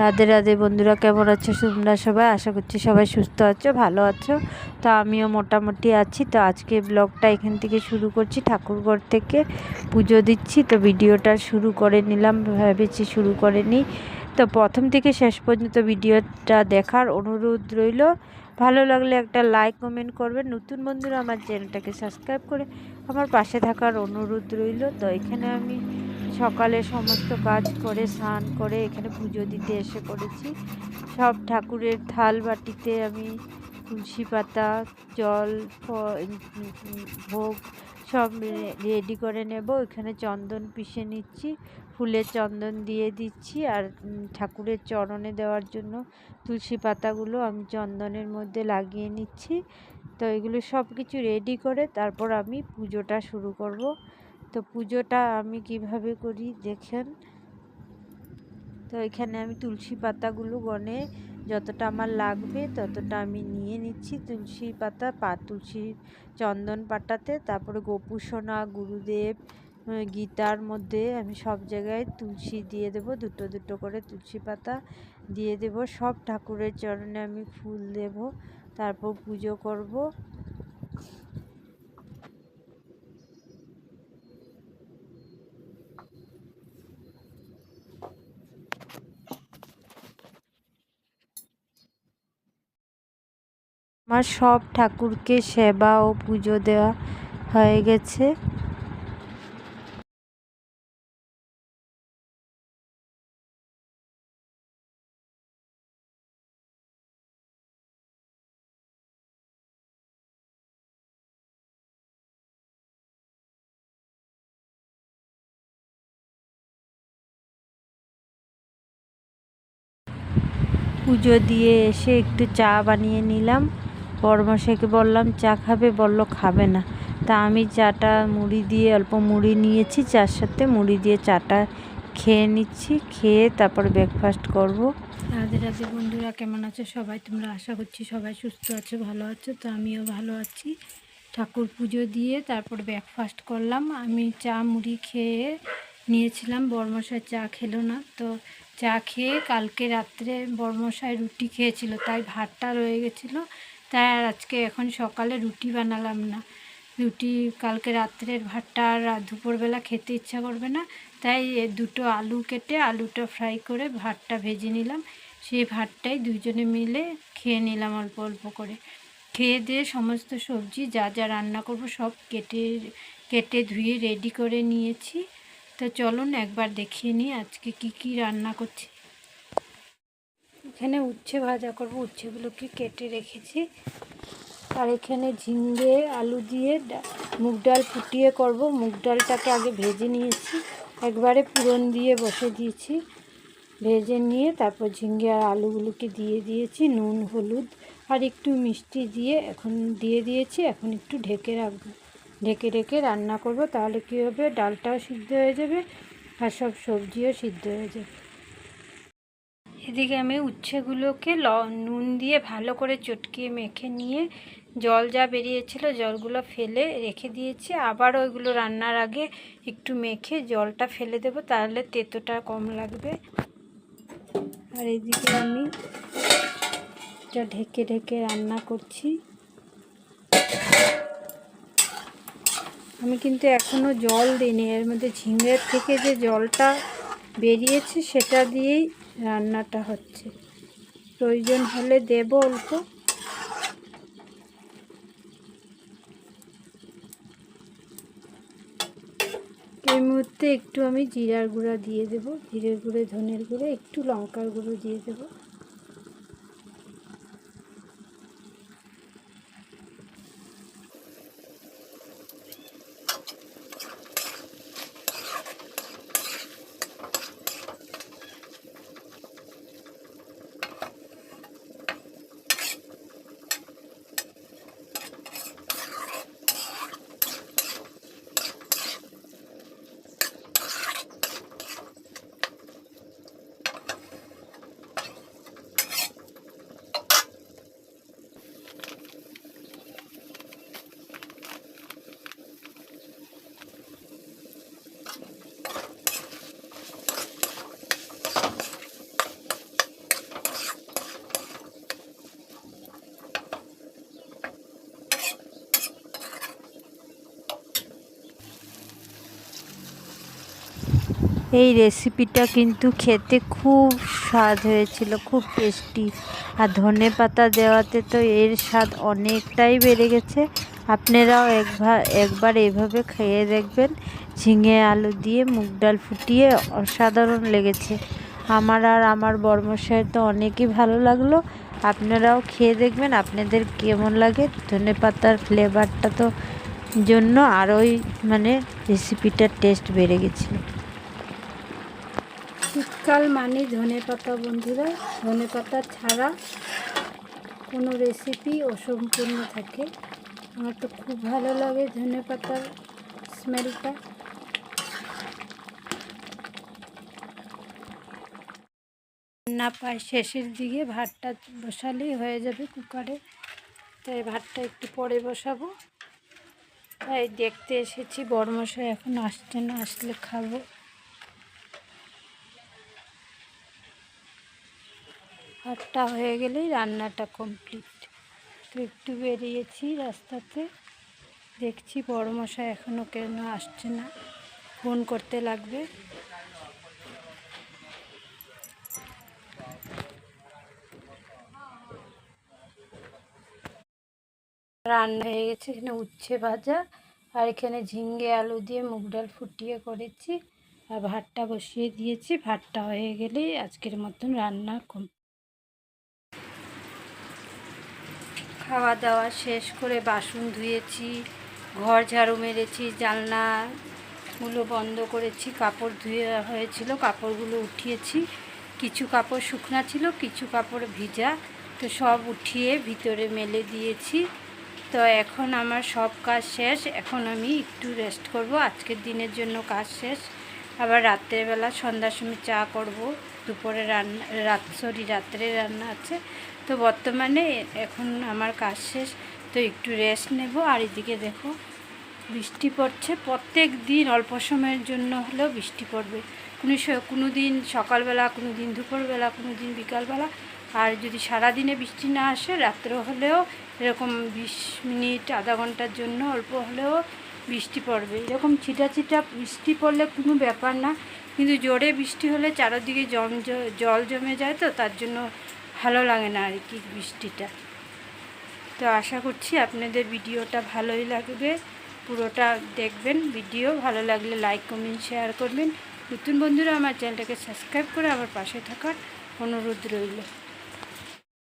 রাধে রাধে বন্ধুরা, কেমন আছো তোমরা সবাই? আশা করছি সবাই সুস্থ আছো, ভালো আছো। তো আমিও মোটামুটি আছি। তো আজকে ব্লগটা এখান থেকে শুরু করছি। ঠাকুরঘর থেকে পুজো দিচ্ছি। তো ভিডিওটা শুরু করে নিলাম, ভেবেছি শুরু করে নিই। তো প্রথম থেকে শেষ পর্যন্ত ভিডিওটা দেখার অনুরোধ রইল। ভালো লাগলে একটা লাইক, কমেন্ট করবেন নতুন বন্ধুরা, আমার চ্যানেলটাকে সাবস্ক্রাইব করে আমার পাশে থাকার অনুরোধ রইল। তো এখানে আমি সকালে সমস্ত কাজ করে, স্নান করে, এখানে পুজো দিতে এসে পড়েছি। সব ঠাকুরের থাল বাটিতে আমি তুলসী পাতা, জল ভোগ সব রেডি করে নেব। এখানে চন্দন পিষে নিচ্ছি, ফুলের চন্দন দিয়ে দিচ্ছি আর ঠাকুরের চরণে দেওয়ার জন্য তুলসী পাতাগুলো আমি চন্দনের মধ্যে লাগিয়ে নিচ্ছি। তো এগুলো সব কিছু রেডি করে তারপর আমি পুজোটা শুরু করব। তো পুজোটা আমি কীভাবে করি দেখেন। তো এখানে আমি তুলসী পাতাগুলো গনে যতটা আমার লাগবে ততটা আমি নিয়ে নিচ্ছি তুলসী পাতা পা, তুলসী চন্দন পাটাতে তারপরে গোপুসোনা, গুরুদেব গীতার মধ্যে আমি সব জায়গায় তুলসী দিয়ে দেব, দুটো দুটো করে তুলসী পাতা দিয়ে দেব, সব ঠাকুরের চরণে আমি ফুল দেব, তারপর পুজো করব। আমার সব ঠাকুরকে সেবা ও পুজো দেওয়া হয়ে গেছে। পুজো দিয়ে এসে একটু চা বানিয়ে নিলাম। বড়মশাইকে বললাম, চা খাবে? বলল, খাবে না। তা আমি চাটা মুড়ি দিয়ে, অল্প মুড়ি নিয়েছি, চার সাথে মুড়ি দিয়ে চাটা খেয়ে নিচ্ছি, খেয়ে তারপর ব্রেকফাস্ট করব। রাধে রাধে বন্ধুরা, কেমন আছো সবাই? তোমরা আশা করছি সবাই সুস্থ আছো, ভালো আছো, তো আমিও ভালো আছি। ঠাকুর পুজো দিয়ে তারপর ব্রেকফাস্ট করলাম। আমি চা মুড়ি খেয়ে নিয়েছিলাম, বর্মশাই চা খেলো না। তো চা খেয়ে কালকে রাত্রে বর্মশাই রুটি খেয়েছিল, তাই ভাতটা রয়ে গেছিল। তাই আর আজকে এখন সকালে রুটি বানালাম না। রুটি কালকে রাত্রের ভাতটা আর দুপুরবেলা খেতে ইচ্ছা করবে না। তাই দুটো আলু কেটে আলুটা ফ্রাই করে ভাতটা ভেজে নিলাম। সেই ভাতটাই দুজনে মিলে খেয়ে নিলাম অল্প অল্প করে। খেয়ে দিয়ে সমস্ত সবজি যা যা রান্না করব সব কেটে কেটে ধুয়ে রেডি করে নিয়েছি। তো চলুন একবার দেখিয়ে নিই আজকে কি কি রান্না করছি। এখানে উচ্ছে ভাজা করব। উচ্ছেগুলোকে কেটে রেখেছি। আর এখানে ঝিঙ্গে আলু দিয়ে মুগ ডাল ফুটিয়ে করব। মুগ ডালটাকে আগে ভেজে নিয়েছি। একবারে পুরন দিয়ে বসে দিয়েছি। ভেজে নিয়ে তারপর ঝিঙ্গে আর আলুগুলোকে দিয়ে দিয়েছি। নুন, হলুদ আর একটু মিষ্টি দিয়ে এখন দিয়ে দিয়েছি। এখন একটু ঢেকে রাখব ঢেকে ঢেকে রান্না করব। তাহলে কী হবে? ডালটাও সিদ্ধ হয়ে যাবে আর সব সবজিও সিদ্ধ হয়ে যাবে। এদিকে আমি উচ্ছেগুলোকে ল, নুন দিয়ে ভালো করে চটকিয়ে মেখে নিয়ে জল যা বেরিয়েছিল জলগুলো ফেলে রেখে দিয়েছি। আবার ওইগুলো রান্নার আগে একটু মেখে জলটা ফেলে দেব, তাহলে তেতোটা কম লাগবে। আর এদিকে আমি যা ঢেকে ঢেকে রান্না করছি। আমি কিন্তু এখনও জল দিইনি, এর মধ্যে ঝিঙের থেকে যে জলটা বেরিয়েছে সেটা দিয়েই রান্নাটা হচ্ছে। প্রয়োজন হলে দেব অল্প। এই মুহূর্তে একটু আমি জিরার গুঁড়া দিয়ে দেব। জিরের গুঁড়ে, ধনের গুঁড়ো, একটু লঙ্কার গুঁড়ো দিয়ে দেবো। এই রেসিপিটা কিন্তু খেতে খুব স্বাদ হয়েছিল, খুব টেস্টি আর ধনে পাতা দেওয়াতে তো এর স্বাদ অনেকটাই বেড়ে গেছে। আপনারাও একবার একবার এভাবে খেয়ে দেখবেন। ঝিঙে আলু দিয়ে মুগ ডাল ফুটিয়ে অসাধারণ লেগেছে। আমার আর আমার বর্মশায় তো অনেকই ভালো লাগল। আপনারাও খেয়ে দেখবেন, আপনাদের কেমন লাগে? ধনে পাতার ফ্লেভারটা তো জন্য আরোই মানে রেসিপিটার টেস্ট বেড়ে গেছিল শীতকাল মানে ধনে পাতা, বন্ধুরা। ধনে পাতা ছাড়া কোনো রেসিপি অসম্পূর্ণ থাকে। আমার তো খুব ভালো লাগে ধনে পাতার স্মেলটা না পায় শেষের দিকে ভাতটা বসালেই হয়ে যাবে কুকারে। তাই ভাতটা একটু পরে বসাবো। তাই দেখতে এসেছি, বড়মশাই এখন আসছে না, আসলে খাব। ভাতটা হয়ে গেলেই রান্নাটা কমপ্লিট তো একটু বেরিয়েছি রাস্তাতে। দেখছি বড়মশাই এখনও কেন আসছে না। ফোন করতে লাগবে। রান্না হয়ে গেছে, এখানে উচ্ছে ভাজা আর এখানে ঝিঙ্গে আলু দিয়ে মুগ ডাল ফুটিয়ে করেছি। আর ভাতটা বসিয়ে দিয়েছি। ভাতটা হয়ে গেলেই আজকের মতন রান্না কম খাওয়া দাওয়া শেষ করে বাসন ধুয়েছি, ঘর ঝাড়ু মেরেছি, জানলাগুলো বন্ধ করেছি, কাপড় ধুয়ে হয়েছিল, কাপড়গুলো উঠিয়েছি, কিছু কাপড় শুকনা ছিল, কিছু কাপড় ভিজা, তো সব উঠিয়ে ভিতরে মেলে দিয়েছি। তো এখন আমার সব কাজ শেষ, এখন আমি একটু রেস্ট করব, আজকের দিনের জন্য কাজ শেষ, আবার রাত্রেবেলা সন্ধ্যার সময় চা করব। দুপুরে রান্না, রাত সরি রাত্রে রান্না আছে। তো বর্তমানে এখন আমার কাজ শেষ, তো একটু রেস্ট নেব। আর এদিকে দেখো, বৃষ্টি পড়ছে। প্রত্যেক দিন অল্প সময়ের জন্য হলেও বৃষ্টি পড়বে। কোনো কোনো দিন সকালবেলা, কোনো দিন দুপুরবেলা, কোনো দিন বিকালবেলা। আর যদি সারা দিনে বৃষ্টি না আসে রাত্রে হলেও এরকম বিশ মিনিট, আধা ঘণ্টার জন্য অল্প হলেও বৃষ্টি পড়বে। এরকম ছিটা ছিটা বৃষ্টি পড়লে কোনো ব্যাপার না। কিন্তু জোরে বৃষ্টি হলে চারোদিকে জম জল জমে যায় তো, তার জন্য ভালো লাগে না আর কি বৃষ্টিটা। তো আশা করছি আপনাদের ভিডিওটা ভালোই লাগবে। পুরোটা দেখবেন, ভিডিও ভালো লাগলে লাইক, কমেন্ট, শেয়ার করবেন। নতুন বন্ধুরা আমার চ্যানেলটাকে সাবস্ক্রাইব করে আমার পাশে থাকার অনুরোধ রইল।